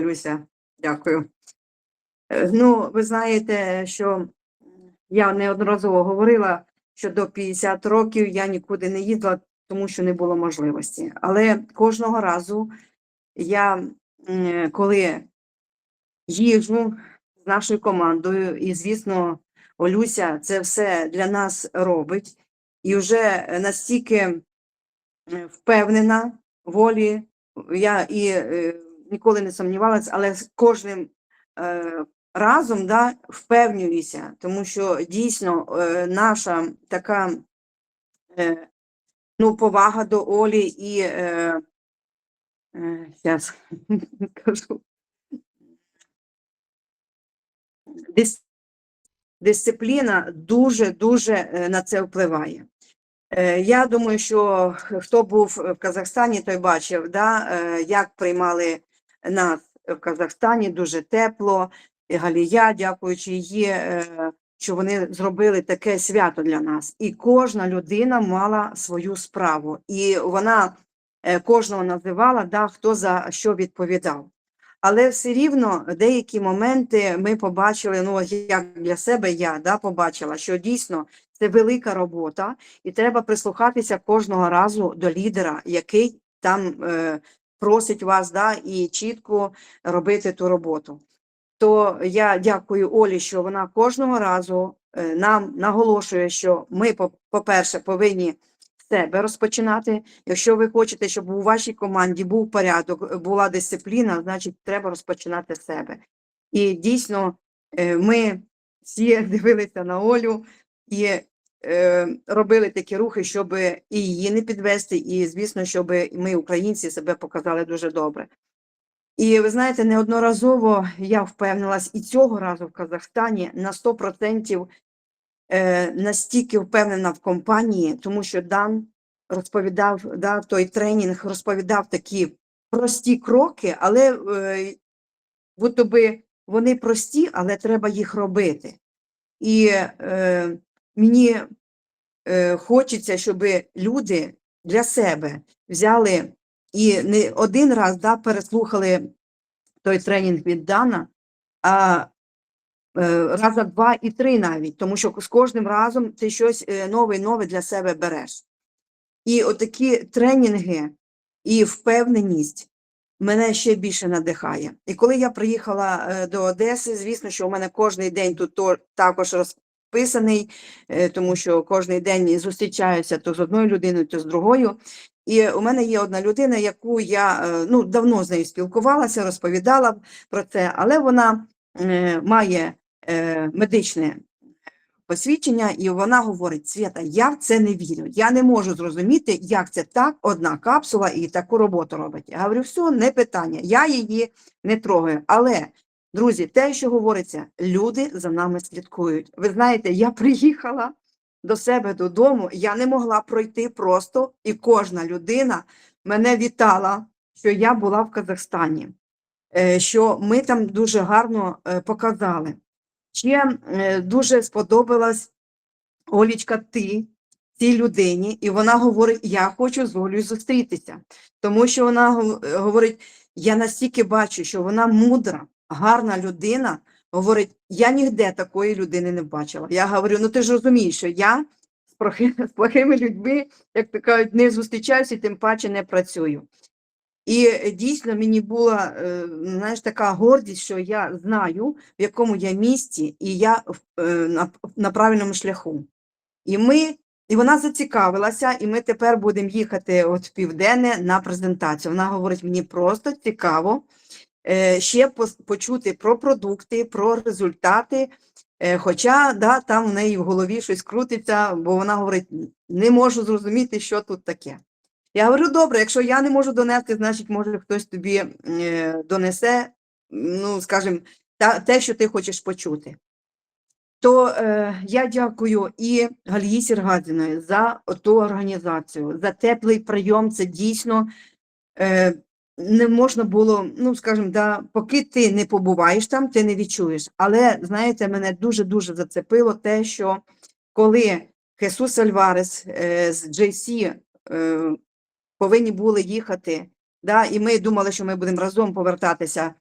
Люся, дякую. Е, Ну, ви знаєте, що я неодноразово говорила, що до 50 років я нікуди не їздила, тому що не було можливості. Але кожного разу я, коли їжджу з нашою командою, і, звісно, Олюся це все для нас робить, і вже настільки е, впевнена волі, я і е, ніколи не сумнівалася, але з кожним е, разом да, впевнююся, тому що дійсно е, наша така е, ну, повага до Олі і е, е, щас кажу. Дис, дисципліна дуже-дуже е, на це впливає. Е, Я думаю, що хто був в Казахстані, той бачив, да, е, як приймали нас в Казахстані дуже тепло. І Галія, дякуючи її, е, що вони зробили таке свято для нас. І кожна людина мала свою справу. І вона е, кожного називала, да, хто за що відповідав. Але все рівно деякі моменти ми побачили, ну як для себе я да, побачила, що дійсно це велика робота, і треба прислухатися кожного разу до лідера, який там е, просить вас да, і чітко робити ту роботу. То я дякую Олі, що вона кожного разу е, нам наголошує, що ми, по- по-перше, повинні себе розпочинати. Якщо ви хочете, щоб у вашій команді був порядок, була дисципліна, значить треба розпочинати себе. І дійсно е, ми всі дивилися на Олю і робили такі рухи, щоб і її не підвести, і, звісно, щоб ми, українці, себе показали дуже добре. І ви знаєте, неодноразово я впевнилась і цього разу в Казахстані на 100% е, настільки впевнена в компанії, тому що Дан розповідав, да, той тренінг розповідав такі прості кроки, але е, будто би вони прості, але треба їх робити. І е, мені е, хочеться, щоб люди для себе взяли і не один раз да, переслухали той тренінг від Дана, а е, раза два і три навіть, тому що з кожним разом ти щось е, нове і нове для себе береш. І отакі тренінги і впевненість мене ще більше надихає. І коли я приїхала е, до Одеси, звісно, що у мене кожен день тут також розписаний, е, тому що кожен день зустрічаюся то з одною людиною, то з другою. І у мене є одна людина, яку я е, ну, давно з нею спілкувалася, розповідала про це, але вона е, має медичне посвідчення, і вона говорить: Свята, я в це не вірю. Я не можу зрозуміти, як це так, одна капсула і таку роботу робить. Я говорю, все, не питання, я її не трогаю. Але, друзі, те, що говориться, люди за нами слідкують. Ви знаєте, я приїхала до себе додому, я не могла пройти просто, і кожна людина мене вітала, що я була в Казахстані, е, що ми там дуже гарно е, показали. Ще е, дуже сподобалась Олічка, ти цій людині, і вона говорить: Я хочу з Олею зустрітися, тому що вона говорить: я настільки бачу, що вона мудра, гарна людина. Говорить, я ніде такої людини не бачила. Я говорю, ну ти ж розумієш, що я з плохими, людьми, як то кажуть, не зустрічаюся і тим паче не працюю. І дійсно мені була е, знаєш, така гордість, що я знаю, в якому я місці, і я е, на, на правильному шляху. І ми, і вона зацікавилася, і ми тепер будемо їхати от в південне на презентацію. Вона говорить, мені просто цікаво ще почути про продукти, про результати. Е, Хоча да, там в неї в голові щось крутиться, бо вона говорить, не можу зрозуміти, що тут таке. Я говорю, добре, якщо я не можу донести, значить, може хтось тобі е, донесе, ну, скажімо, те, що ти хочеш почути. То е, я дякую і Галії Сіргадіної за ту організацію, за теплий прийом. Це дійсно е, не можна було, ну скажімо, да, поки ти не побуваєш там, ти не відчуєш. Але знаєте, мене дуже-дуже зацепило те, що коли Хесус Альварес е, з JC е, повинні були їхати, да, і ми думали, що ми будемо разом повертатися